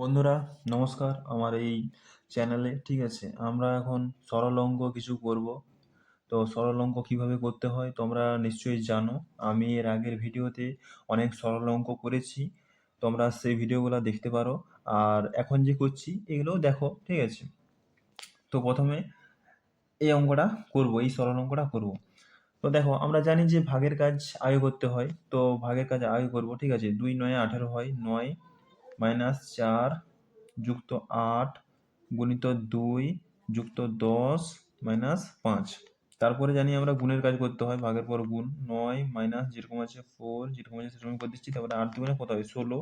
বন্ধুরা, নমস্কার আমার এই চ্যানেলে ঠিক আছে, আমরা এখন সরল অঙ্ক কিছু করব। তো সরল অঙ্ক কীভাবে করতে হয় তোমরা নিশ্চয়ই জানো। আমি এর আগের ভিডিওতে অনেক সরল অঙ্ক করেছি, তোমরা সেই ভিডিওগুলো দেখতে পারো। আর এখন যে করছি, এগুলোও দেখো, ঠিক আছে। তো প্রথমে এই অঙ্কটা করব, এই সরল অঙ্কটা করব। তো দেখো, আমরা জানি যে ভাগের কাজ আগে করতে হয়। তো ভাগের কাজ আগে করব, ঠিক আছে। দুই নয় আঠেরো হয়, নয় মাইনাস চার যুক্ত আট গুণিত দুই যুক্ত দশ মাইনাস পাঁচ। তারপরে জানি আমরা গুণের কাজ করতে হয়, ভাগের পর গুণ নয় মাইনাস যেরকম আছে ফোর যেরকম আছে সেরকম করে দিচ্ছি, তারপরে আট দুগুণে কত হয় ষোলো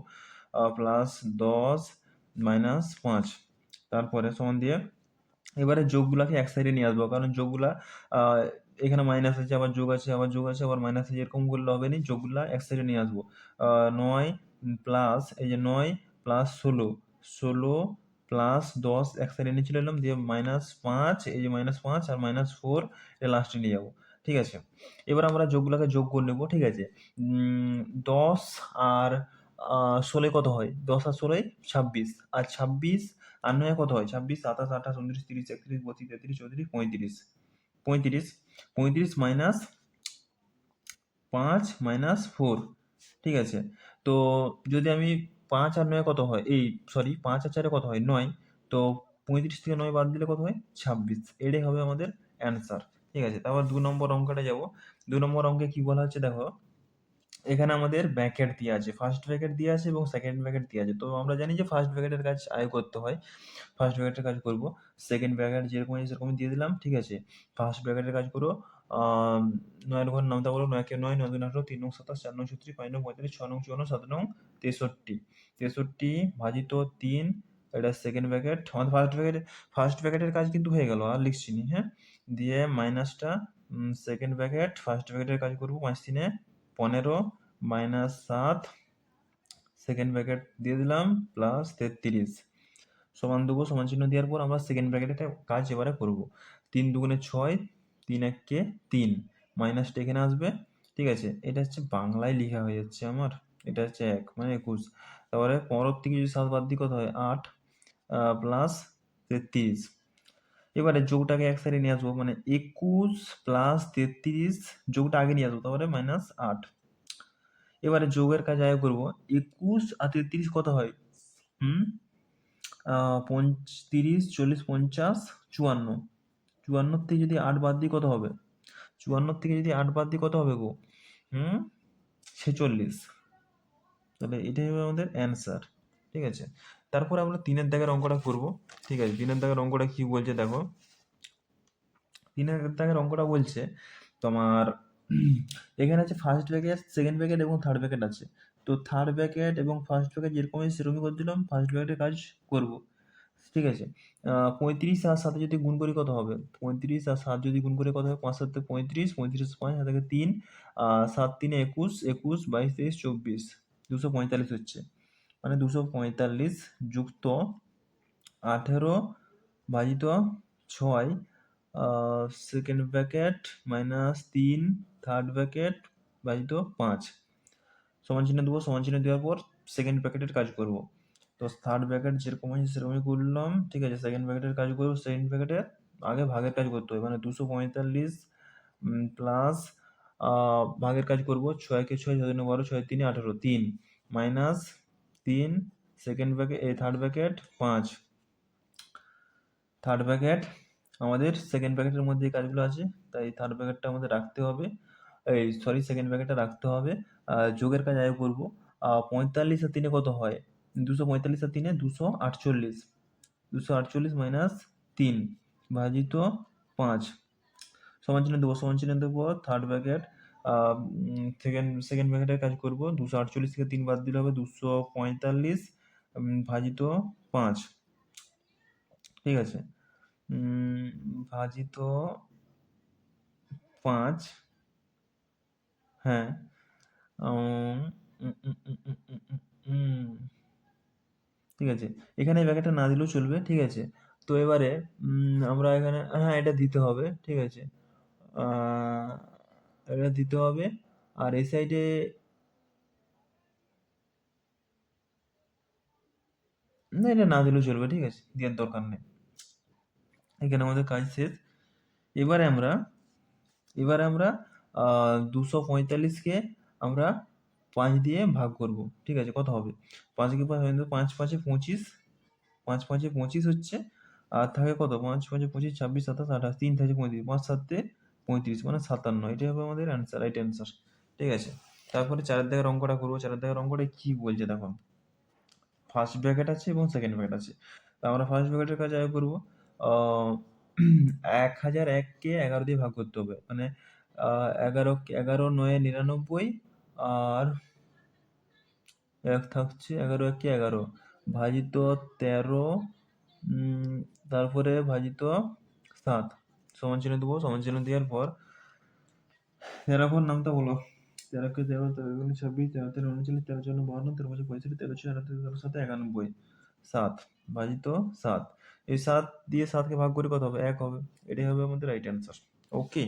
প্লাস দশ মাইনাস পাঁচ। তারপরে সমান দিয়ে এবারে যোগগুলাকে এক সাইডে নিয়ে আসব, কারণ যোগগুলা এখানে মাইনাস আছে, আবার যোগ আছে, আবার যোগ আছে, আবার মাইনাস আছে, এরকম করলে হবে না, যোগগুলা এক সাইডে নিয়ে আসব। নয় প্লাস এই যে নয় প্লাস ষোলো। ষোলো প্লাস দশ এক সাইডে নিয়ে চলে এলাম, দিয়ে মাইনাস পাঁচ, এই যে মাইনাস পাঁচ আর মাইনাস ফোর এটা লাস্টে নিয়ে যাব। ঠিক আছে? এবার আমরা যোগগুলোকে যোগ করে নেব, ঠিক আছে? দশ আর ষোলোয় কত হয়? দশ আর ষোলোয় ছাব্বিশ। আর ছাব্বিশ আর নয় কত হয়? ছাব্বিশ, সাতাশ, আঠাশ, উনত্রিশ, তিরিশ, একত্রিশ, বত্রিশ, তেত্রিশ, চৌত্রিশ, পঁয়ত্রিশ। পঁয়ত্রিশ পঁয়ত্রিশ মাইনাস পাঁচ মাইনাস ফোর ঠিক আছে? তো যদি আমি পাঁচ আর নয় কত হয়? এই সরি পাঁচ আর চারে কত হয়? নয়। তো পঁয়ত্রিশ থেকে নয় বাদ দিলে কত হয়? ছাব্বিশ। এটাই হবে আমাদের অ্যান্সার ঠিক আছে? তারপর দু নম্বর অঙ্কটা যাব। দু নম্বর অঙ্কে কি বলা হচ্ছে দেখো? এখানে আমাদের ব্যাকেট দিয়ে আছে। ফার্স্ট ব্যাকেট দিয়ে আছে এবং সেকেন্ড ব্যাকেট দিয়ে আছে। তো আমরা জানি যে ফার্স্ট ব্যাকেটের কাজ আয় করতে হয়। ফার্স্ট ব্র্যাকেটের কাজ করব। সেকেন্ড ব্যাকেট যেরকম সেরকম দিয়ে দিলাম। ঠিক আছে? ফার্স্ট ব্যাকেটের কাজ করো। নয়ের ঘর নামটা বলো নয়কে নয় নয় দুই আঠারো তিন নং সাতাশ চার নং ছত্রিশ পাঁচ নং পঁয়তাল্লিশ, ছ নং চুয়ান্ন, সাত নং তেষট্টি। তেষট্টি ভাজিত তিন, এটা সেকেন্ড ব্র্যাকেট আমাদের ফার্স্ট ব্র্যাকেট ফার্স্ট ব্র্যাকেটের কাজ কিন্তু হয়ে গেল, আর লিখছি নি হ্যাঁ? দিয়ে মাইনাসটা সেকেন্ড ব্র্যাকেট ফার্স্ট ব্র্যাকেটের কাজ করব পাঁচ তিনে পনেরো মাইনাস সাত সেকেন্ড ব্র্যাকেট দিয়ে দিলাম প্লাস তেত্রিশ। সমান দেবো, সমান চিহ্ন দেওয়ার পর আমরা সেকেন্ড ব্র্যাকেটে কাজ এবারে করব। তিন দুগুণে ছয় তিন এককে তিন। মাইনাসটা এখানে আসবে। ঠিক আছে, এটা হচ্ছে বাংলায় লেখা হয়ে যাচ্ছে আমার। এটা হচ্ছে এক মানে একুশ। তারপরে পনেরো থেকে যদি সাত বাদ দিই, কত হয়? আট প্লাস তেত্রিশ। এবারে যোগটাকে এক সাইডে নিয়ে আসব মানে একুশ প্লাস তেত্রিশ, যোগটা আগে নিয়ে আসব, তারপরে মাইনাস আট। এবারে যোগের কাজ আগে করব। একুশ আর তেত্রিশ কত হয়? হুম পঁয়ত্রিশ চল্লিশ, পঞ্চাশ, চুয়ান্ন। চুয়ান্নর থেকে যদি আট বাদ দিই কত হবে? চুয়ান্নর থেকে যদি আট বাদ দিই কত হবে গো? হুম? ছেচল্লিশ। তাহলে এটাই হবে আমাদের অ্যান্সার ঠিক আছে? তারপরে আমরা তিনের দাগের অঙ্কটা করব, ঠিক আছে? তিনের দাগের অঙ্কটা কি বলছে দেখো? তিনের দাগের অঙ্কটা বলছে তোমার, এখানে আছে ফার্স্ট ব্যাকেট সেকেন্ড ব্যাকেট এবং থার্ড ব্যাকেট আছে। তো থার্ড ব্যাকেট এবং ফার্স্ট ব্যাকেট যেরকমই সেরকমই করে দিলাম ফার্স্ট ব্যাকেটের কাজ করব। ঠিক আছে? পঁয়ত্রিশ আর সাথে যদি গুণ করি কত হবে? পঁয়ত্রিশ আর সাত যদি গুণ করে কত হবে? পাঁচ সাথে পঁয়ত্রিশ পঁয়ত্রিশ পাঁচ থেকে তিন সাত তিনে একুশ একুশ বাইশ তেইশ চব্বিশ। দুশো পঁয়তাল্লিশ হচ্ছে। মানে দুশো পঁয়তাল্লিশ যুক্ত আঠেরো ভাজিত ছয় সেকেন্ড ব্র্যাকেট মাইনাস তিন থার্ড ব্র্যাকেট ভাজিত পাঁচ। সমান চিহ্ন দেবো, সমান চিহ্ন দেওয়ার পর সেকেন্ড ব্র্যাকেটের কাজ করব। তো থার্ড ব্র্যাকেট যেরকম আছে সেরকমই করলাম, ঠিক আছে? সেকেন্ড ব্র্যাকেটের কাজ করব সেকেন্ড ব্র্যাকেটের আগে ভাগের কাজ করতে হবে। মানে দুশো পঁয়তাল্লিশ প্লাস ভাগের কাজ করব ছয়কে ছয় ছয় বারো, ছয় তিনে আঠেরো, তিন। মাইনাস তিন সেকেন্ড ব্র্যাকেট এই থার্ড ব্র্যাকেট পাঁচ। থার্ড ব্র্যাকেট আমাদের সেকেন্ড ব্র্যাকেটের মধ্যে এই কাজগুলো আছে, তাই থার্ড ব্র্যাকেটটা আমাদের রাখতে হবে। এই সরি সেকেন্ড ব্র্যাকেটটা রাখতে হবে। যোগের কাজ আগে করব। পঁয়তাল্লিশ আর তিনে কত হয়? দুশো পঁয়তাল্লিশ আর তিনে দুশো আটচল্লিশ। দুশো আটচল্লিশ মাইনাস তিন ভাজিত পাঁচ। সমান চিহ্ন দেবো, সমান চিহ্ন দেবো থার্ড ব্র্যাকেট সেকেন্ড সেকেন্ড ব্র্যাকেটের কাজ করব। দুশো আটচল্লিশ থেকে তিন বাদ দিলে হবে দুশো পঁয়তাল্লিশ ভাজিত পাঁচ। ঠিক আছে? ভাজিত পাঁচ। হ্যাঁ। ঠিক আছে? এখানে ব্যাকেটটা না দিলেও চলবে, ঠিক আছে? তো এবারে আমরা এখানে হ্যাঁ এটা দিতে হবে, ঠিক আছে? এটা দিতে হবে, আর এই সাইডে না, এটা না দিলেও চলবে, ঠিক আছে? দেওয়ার দরকার নেই। এখানে আমাদের কাজ শেষ। এবারে আমরা এবারে আমরা দুশো পঁয়তাল্লিশকে আমরা পাঁচ দিয়ে ভাগ করব, ঠিক আছে? কত হবে? পাঁচকে পাঁচ পাঁচ পাঁচে পঁচিশ, পাঁচ পাঁচে পঁচিশ হচ্ছে, আর থাকে কত? পাঁচ পাঁচে পঁচিশ, ছাব্বিশ, সাতাশ, আঠাশ, তিন থাকে পঁয়ত্রিশ, পাঁচ সাতে পঁয়ত্রিশ মানে সাতান্ন, এটাই হবে আমাদের অ্যান্সার রাইট অ্যান্সার ঠিক আছে? তারপরে চারের দিকের অঙ্কটা করব? চারের দিকের অঙ্কটা কী বলছে দেখো? ফার্স্ট ব্র্যাকেট আছে এবং সেকেন্ড ব্র্যাকেট আছে। তা আমরা ফার্স্ট ব্র্যাকেটের কাজ আগে করব। এক হাজার এককে এগারো দিয়ে ভাগ করতে হবে মানে এগারো এগারো, নয়, নিরানব্বই, আর এক থাকছে, এগারো একে এগারো। ভাজিত তেরো তারপরে ভাজিত সাত। সমান চিহ্ন দেবো, সমান চিহ্ন দেওয়ার পর তেরো নামটা বলো। তেরোকে তেরো তেরো দুগুণে ছাব্বিশ, তেরো তেরো উনচল্লিশ, তেরো চৌন্ন বাহান্ন তেরো পঁচিশ, পঁয়ষট্টি, তেরো ছয় আটাত্তর তেরো সাথে একানব্বই। সাত, ভাজিত সাত। এই সাত দিয়ে সাতকে ভাগ করে কত হবে? এক হবে। এটাই হবে আমাদের রাইট অ্যান্সার ওকে